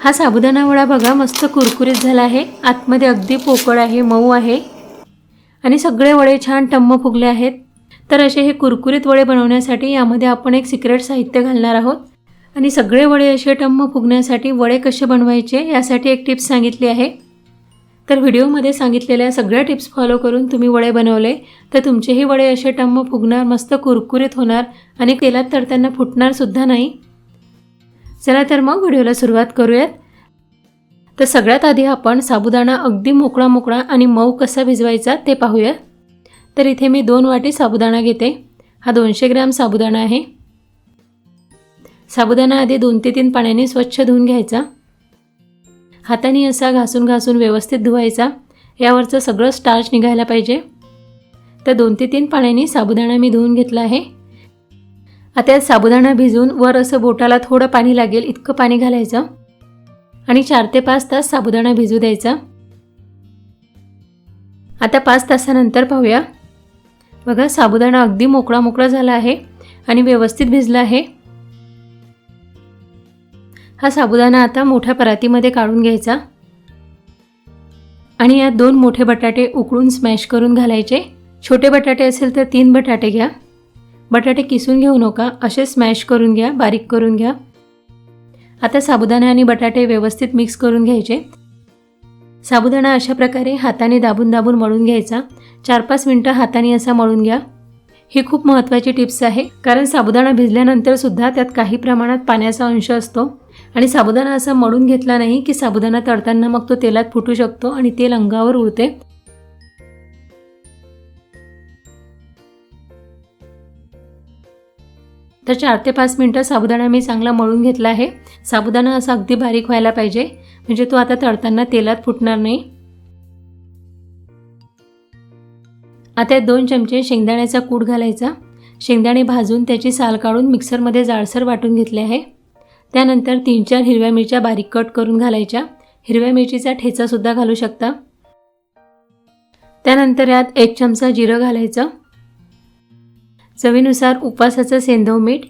हा साबुदाणा वडा बघा मस्त कुरकुरीत झाला आहे. आतमध्ये अगदी पोकळ आहे मऊ आहे. आणि सगळे वडे छान टम्म फुगले आहेत. तर असे हे कुरकुरीत वडे बनवण्यासाठी यामध्ये आपण एक सिक्रेट साहित्य घालणार आहोत. आणि सगळे वडे असे टम्म फुगण्यासाठी वडे कसे बनवायचे यासाठी एक टिप्स सांगितली आहे. तर व्हिडिओमध्ये सांगितलेल्या सगळ्या टिप्स फॉलो करून तुम्ही वडे बनवले तर तुमचेही वडे असे टम्म फुगणार मस्त कुरकुरीत होणार आणि तेलात तळताना फुटणार सुद्धा नाही. चला तर मग व्हिडिओला सुरुवात करूयात. तर सगळ्यात आधी आपण साबुदाणा अगदी मोकळा मोकळा आणि मऊ कसा भिजवायचा ते पाहूया. तर इथे मी दोन वाटी साबुदाणा घेते. हा दोनशे ग्रॅम साबुदाणा आहे. साबुदाणा आधी दोन ते तीन पाण्याने स्वच्छ धुवून घ्यायचा. हाताने असा घासून घासून व्यवस्थित धुवायचा. यावरचं सगळं स्टार्च निघायला पाहिजे. तर दोन ते तीन पाण्याने साबुदाणा मी धुवून घेतला आहे. आता यात साबुदाणा भिजवून वर असं बोटाला थोडं पाणी लागेल इतकं पाणी घालायचं. आणि चार ते पाच तास साबुदाणा भिजू द्यायचा. आता पाच तासानंतर पाहूया. बघा साबुदाणा अगदी मोकळा मोकळा झाला आहे आणि व्यवस्थित भिजला आहे. हा साबुदाणा आता मोठ्या परातीमध्ये काढून घ्यायचा. आणि यात दोन मोठे बटाटे उकळून स्मॅश करून घालायचे. छोटे बटाटे असेल तर तीन बटाटे घ्या. बटाटे किसून घेऊ नका असे स्मॅश करून घ्या बारीक करून घ्या. आता साबुदाणा आणि बटाटे व्यवस्थित मिक्स करून घ्यायचे. साबुदाणा अशा प्रकारे हाताने दाबून दाबून मळून घ्यायचा. चार पाच मिनटं हाताने असा मळून घ्या. ही खूप महत्त्वाची टिप्स आहे कारण साबुदाणा भिजल्यानंतर सुद्धा त्यात काही प्रमाणात पाण्याचा अंश असतो. आणि साबुदाणा असा मळून घेतला नाही की साबुदाणा तळताना मग तो तेलात फुटू शकतो आणि तेल अंगावर उडते. तर चार ते पाच मिनटं साबुदाणा मी चांगला मळून घेतला आहे. साबुदाणा असा अगदी बारीक व्हायला पाहिजे. म्हणजे तो आता तळताना तेलात फुटणार नाही. आता दोन चमचे शेंगदाण्याचा कूट घालायचा. शेंगदाणे भाजून त्याची साल काढून मिक्सरमध्ये जाडसर वाटून घेतले आहे. त्यानंतर तीन चार हिरव्या मिरच्या बारीक कट करून घालायच्या. हिरव्या मिरचीचा ठेचासुद्धा घालू शकता. त्यानंतर यात एक चमचा जिरं घालायचं. चवीनुसार उपवासाचं सेंधव मीठ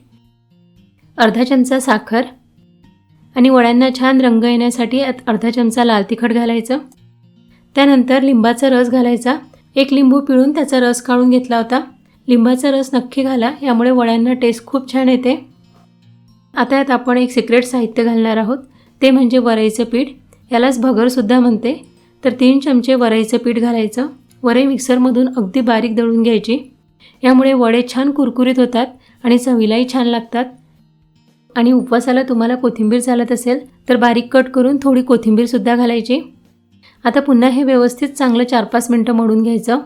अर्धा चमचा साखर आणि वड्यांना छान रंग येण्यासाठी अर्धा चमचा लाल तिखट घालायचं. त्यानंतर लिंबाचा रस घालायचा. एक लिंबू पिळून त्याचा रस काढून घेतला होता. लिंबाचा रस नक्की घाला यामुळे वड्यांना टेस्ट खूप छान येते. आता यात आपण एक सिक्रेट साहित्य घालणार आहोत. ते म्हणजे वरईचं पीठ. यालाच भगरसुद्धा म्हणते. तर तीन चमचे वरईचं पीठ घालायचं. वरई मिक्सरमधून अगदी बारीक दळून घ्यायची. यामुळे वडे छान कुरकुरीत होतात आणि चवीलाही छान लागतात. आणि उपवासाला तुम्हाला कोथिंबीर चालत असेल तर बारीक कट करून थोडी कोथिंबीरसुद्धा घालायची. आता पुन्हा हे व्यवस्थित चांगलं चार पाच मिनटं मळून घ्यायचं.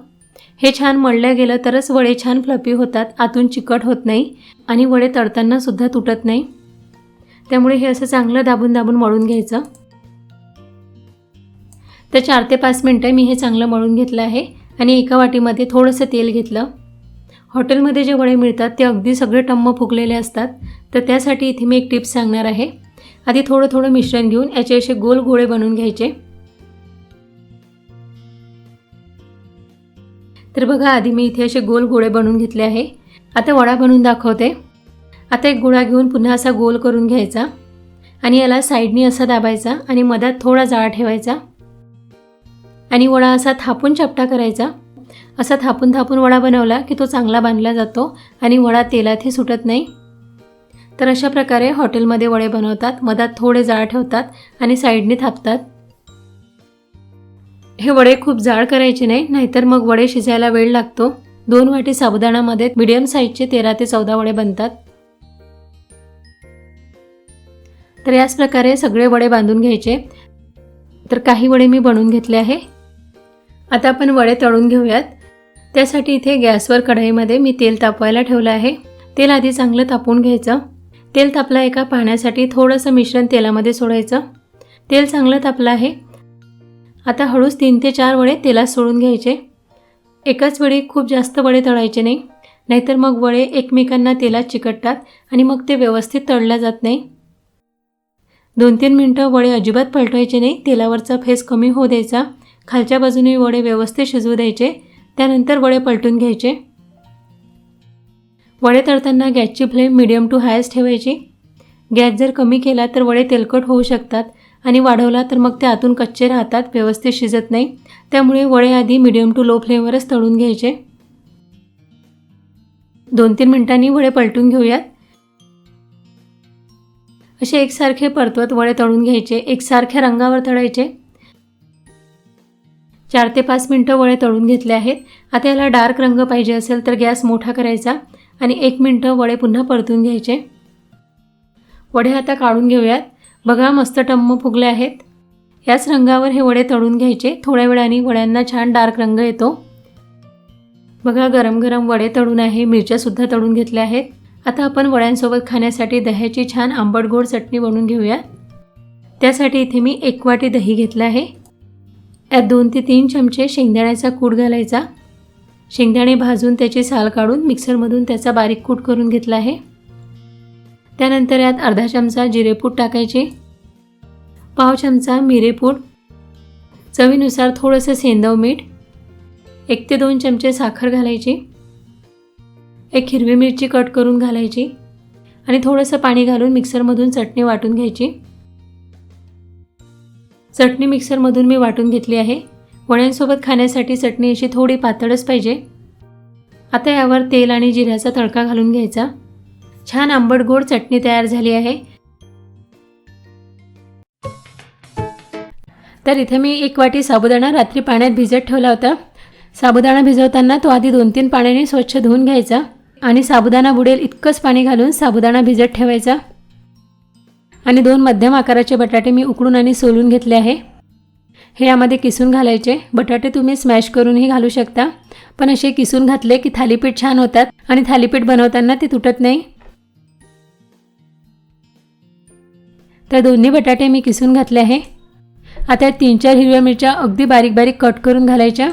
हे छान मळलं गेलं तरच वडे छान फ्लपी होतात आतून चिकट होत नाही आणि वडे तळताना सुद्धा तुटत नाही. त्यामुळे हे असं चांगलं दाबून दाबून मळून घ्यायचं. तर चार ते पाच मिनटं मी हे चांगलं मळून घेतलं आहे आणि एका वाटीमध्ये थोडंसं तेल घेतलं. हॉटेलमध्ये जे वडे मिळतात ते अगदी सगळे टम्म फुगलेले असतात. तर त्यासाठी इथे मी एक टिप्स सांगणार आहे. आधी थोडं थोडं मिश्रण घेऊन याचे असे गोल गोळे बनवून घ्यायचे. तर बघा आधी मी इथे असे गोल गोळे बनवून घेतले आहे. आता वडा बनवून दाखवते. आता एक गोळा घेऊन पुन्हा असा गोल करून घ्यायचा. आणि याला साईडनी असा दाबायचा आणि मधात थोडा जाळा ठेवायचा. आणि वडा असा थापून चपटा करायचा. असा थापून थापून वडा बनवला की तो चांगला बांधला जातो आणि वडा तेलातही सुटत नाही. तर अशा प्रकारे हॉटेलमध्ये वडे बनवतात मधात थोडे जाळ ठेवतात आणि साईडने थापतात. हे वडे खूप जाळ करायचे नाही नाहीतर मग वडे शिजायला वेळ लागतो. दोन वाटी साबुदाणामध्ये मिडियम साईजचे तेरा ते चौदा वडे बनतात. तर याच प्रकारे सगळे वडे बांधून घ्यायचे. तर काही वडे मी बनवून घेतले आहे. आता आपण वडे तळून घेऊयात. त्यासाठी इथे गॅसवर कढईमध्ये मी तेल तापवायला ठेवलं आहे. तेल आधी चांगलं तापवून घ्यायचं. तेल तापलं एका पाण्यासाठी थोडंसं मिश्रण तेलामध्ये सोडायचं. तेल चांगलं तापलं आहे. आता हळूच तीन ते चार वडे तेलात सोडून घ्यायचे. एकाच वेळी खूप जास्त वडे तळायचे नाही. नाहीतर मग वडे एकमेकांना तेलात चिकटतात आणि मग ते व्यवस्थित तळल्या जात नाही. दोन तीन मिनटं वडे अजिबात पलटवायचे नाही. तेलावरचा फेस कमी होऊ द्यायचा. खालच्या बाजूने वडे व्यवस्थित शिजवू द्यायचे त्यानंतर वडे पलटून घ्यायचे. वडे तळताना गॅसची फ्लेम मिडियम टू हायस्ट ठेवायची. गॅस जर कमी केला तर वडे तेलकट होऊ शकतात आणि वाढवला तर मग ते आतून कच्चे राहतात व्यवस्थित शिजत नाही. त्यामुळे वडे आधी मिडियम टू लो फ्लेमवरच तळून घ्यायचे. दोन तीन मिनिटांनी वडे पलटून घेऊयात. असे एकसारखे परतवत वडे तळून घ्यायचे एकसारख्या रंगावर तळायचे. चार ते पाच मिनटं वडे तळून घेतले आहेत. आता याला डार्क रंग पाहिजे असेल तर गॅस मोठा करायचा आणि एक मिनटं वडे पुन्हा परतून घ्यायचे. वडे आता काढून घेऊयात. बघा मस्त टम्म फुगले आहेत. याच रंगावर हे वडे तळून घ्यायचे. थोड्या वेळाने वड्यांना छान डार्क रंग येतो. बघा गरम गरम वडे तळून आहे. मिरच्यासुद्धा तळून घेतल्या आहेत. आता आपण वड्यांसोबत खाण्यासाठी दह्याची छान आंबट गोड चटणी बनवून घेऊया. त्यासाठी इथे मी एक वाटी दही घेतलं आहे. यात दोन ते तीन चमचे शेंगदाण्याचा कूट घालायचा. शेंगदाणे भाजून त्याची साल काढून मिक्सरमधून त्याचा बारीक कूट करून घेतला आहे. त्यानंतर यात अर्धा चमचा जिरेपूड टाकायचे. पाव चमचा मिरेपूड चवीनुसार थोडंसं सेंदव मीठ. एक ते दोन चमचे साखर घालायची. एक हिरवी मिरची कट करून घालायची. आणि थोडंसं पाणी घालून मिक्सरमधून चटणी वाटून घ्यायची. चटणी मिक्सरमधून मी वाटून घेतली आहे. वड्यांसोबत खाण्यासाठी चटणी अशी थोडी पातळच पाहिजे. आता यावर तेल आणि जिऱ्याचा तडका घालून घ्यायचा. छान आंबट गोड चटणी तयार झाली आहे. तर इथे मी एक वाटी साबुदाणा रात्री पाण्यात भिजत ठेवला होता. साबुदाणा भिजवताना तो आधी दोन तीन पाण्याने स्वच्छ धुवून घ्यायचा आणि साबुदाणा बुडेल इतकंच पाणी घालून साबुदाणा भिजत ठेवायचा. आणि दोन मध्यम आकाराचे बटाटे मी उकडून आणि सोलून घेतले आहे. हे यामध्ये किसून घालायचे. बटाटे तुम्ही स्मॅश करूनही घालू शकता. पण असे किसून घातले की थालीपीठ छान होतात आणि थालीपीठ बनवताना ते तुटत नाही. तर दोन्ही बटाटे मी किसून घातले आहे. आता तीन चार हिरव्या मिरच्या अगदी बारीक बारीक कट करून घालायच्या.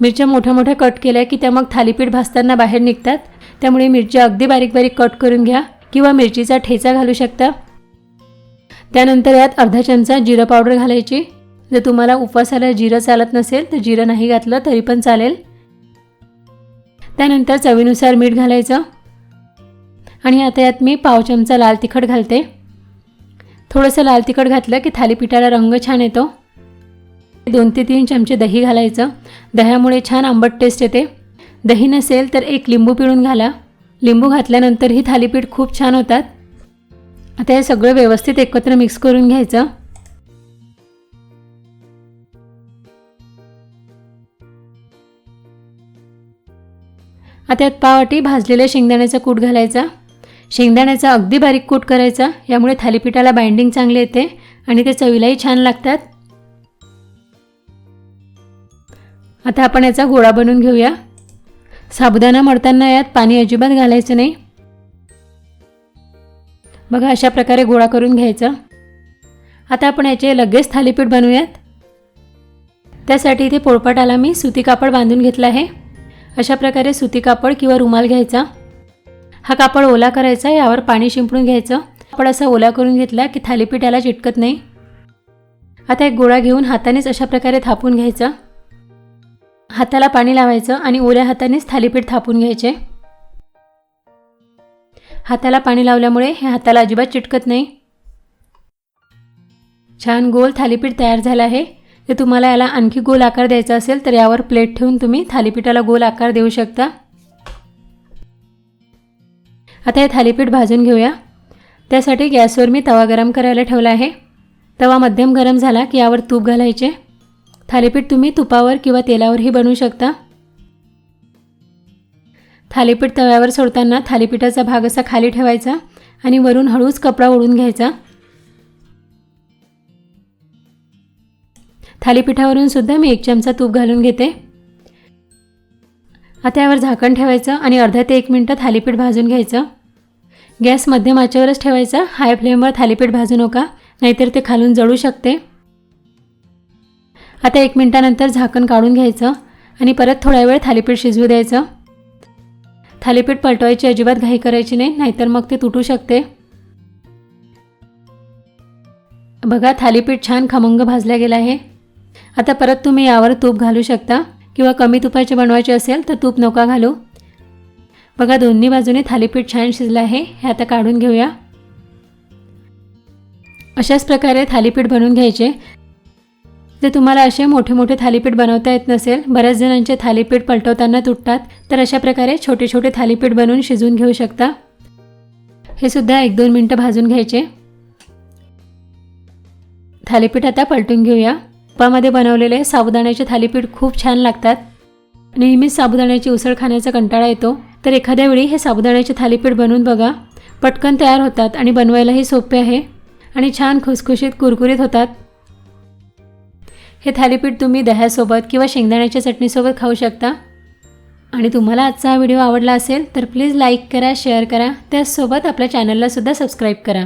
मिरच्या मोठ्या मोठ्या कट केल्या की त्या मग थालीपीठ भाजताना बाहेर निघतात. त्यामुळे मिरच्या अगदी बारीक बारीक कट करून घ्या किंवा मिरचीचा ठेचा घालू शकता. त्यानंतर यात अर्धा चमचा जिरं पावडर घालायची. जर तुम्हाला उपवासाला जिरं चालत नसेल तर जिरं नाही घातलं तरी पण चालेल. त्यानंतर चवीनुसार मीठ घालायचं. आणि आता यात मी पाव चमचा लाल तिखट घालते. थोडंसं लाल तिखट घातलं की थालीपीठाला रंग छान येतो. दोन ते तीन चमचे दही घालायचं. दह्यामुळे छान आंबट टेस्ट येते. दही नसेल तर एक लिंबू पिळून घाला. लिंबू घातल्यानंतर ही थालीपीठ खूप छान होतात. आता हे सगळं व्यवस्थित एकत्र मिक्स करून घ्यायचं. आता यात पावाटी भाजलेल्या शेंगदाण्याचा कूट घालायचा. शेंगदाण्याचा अगदी बारीक कूट करायचा. यामुळे थालीपीठाला बाइंडिंग चांगले येते आणि ते चवीलाही छान लागतात. आता आपण याचा गोळा बनवून घेऊया. साबुदाणा मळताना यात पाणी अजिबात घालायचं नाही. बघा अशा प्रकारे गोळा करून घ्यायचं. आता आपण याचे लगेच थालीपीठ बनवूयात. त्यासाठी इथे पोळपाटाला मी सुती कापड बांधून घेतला आहे. अशा प्रकारे सुती कापड किंवा रुमाल घ्यायचा. हा कापड ओला करायचा यावर पाणी शिंपडून घ्यायचं. कापड असा ओला करून घेतला की थालीपीठ याला चिटकत नाही. आता एक गोळा घेऊन हातानेच अशा प्रकारे थापून घ्यायचा. हाताला पाणी लावायचं आणि ओल्या हातानेच थालीपीठ थापून घ्यायचे. हाताला पाणी लावल्यामुळे हे हाताला अजिबात चिटकत नाही. छान गोल थालीपीठ तयार झालं आहे. ते तुम्हाला याला आणखी गोल आकार द्यायचा असेल तर यावर प्लेट ठेवून तुम्ही थालीपीठाला गोल आकार देऊ शकता. आता हे थालीपीठ भाजून घेऊया. त्यासाठी गॅसवर मी तवा गरम करायला ठेवला आहे. तवा मध्यम गरम झाला की यावर तूप घालायचे. थालीपीठ तुम्ही तुपावर किंवा तेलावरही बनवू शकता. थालीपीठ तव्यावर सोडताना थालीपीठाचा भाग असा खाली ठेवायचा आणि वरून हळूच कपडा ओढून घ्यायचा. थालीपीठावरून सुद्धा मी एक चमचा तूप घालून घेते. आता यावर झाकण ठेवायचं आणि अर्धा ते एक मिनटं थालीपीठ भाजून घ्यायचं. गॅस मध्यम आचेवरच ठेवायचा. हाय फ्लेमवर थालीपीठ भाजू नका नाहीतर ते खालून जळू शकते. आता एक मिनटानंतर झाकण काढून घ्यायचं आणि परत थोडा वेळ थालीपीठ शिजवू द्यायचं. थालीपीठ पलटवायची अजिबात घाई करायची नाही नाहीतर मग ते तुटू शकते. बघा थालीपीठ छान खमंग भाजल्या गेलं आहे. आता परत तुम्ही यावर तूप घालू शकता किंवा कमी तुपाचे बनवायचे असेल तर तूप नका घालू. बघा दोन्ही बाजूने थालीपीठ छान शिजलं आहे. हे आता काढून घेऊया. अशाच प्रकारे थालीपीठ बनवून घ्यायचे. जर तुम्हाला असे मोठे मोठे थालीपीठ बनवता येत नसेल बऱ्याच जणांचे थालीपीठ पलटवताना तुटतात तर अशा प्रकारे छोटे छोटे थालीपीठ बनवून शिजवून घेऊ शकता. हे सुद्धा एक दोन मिनटं भाजून घ्यायचे. थालीपीठ आता पलटून घेऊया. तुपामध्ये बनवलेले साबुदाण्याचे थालीपीठ खूप छान लागतात. नेहमीच साबुदाण्याची उसळ खाण्याचा कंटाळा येतो. तर एखाद्या वेळी हे साबुदाण्याचे थालीपीठ बनवून बघा. पटकन तयार होतात आणि बनवायलाही सोपे आहे. आणि छान खुसखुशीत कुरकुरीत होतात. हे थालीपीठ तुम्ही दह्यासोबत किंवा शेंगदाण्याच्या चटणीसोबत खाऊ शकता. आणि तुम्हाला आजचा हा व्हिडिओ आवडला असेल तर प्लीज लाईक करा शेअर करा. त्याचसोबत आपल्या चॅनलला सुद्धा सबस्क्राईब करा.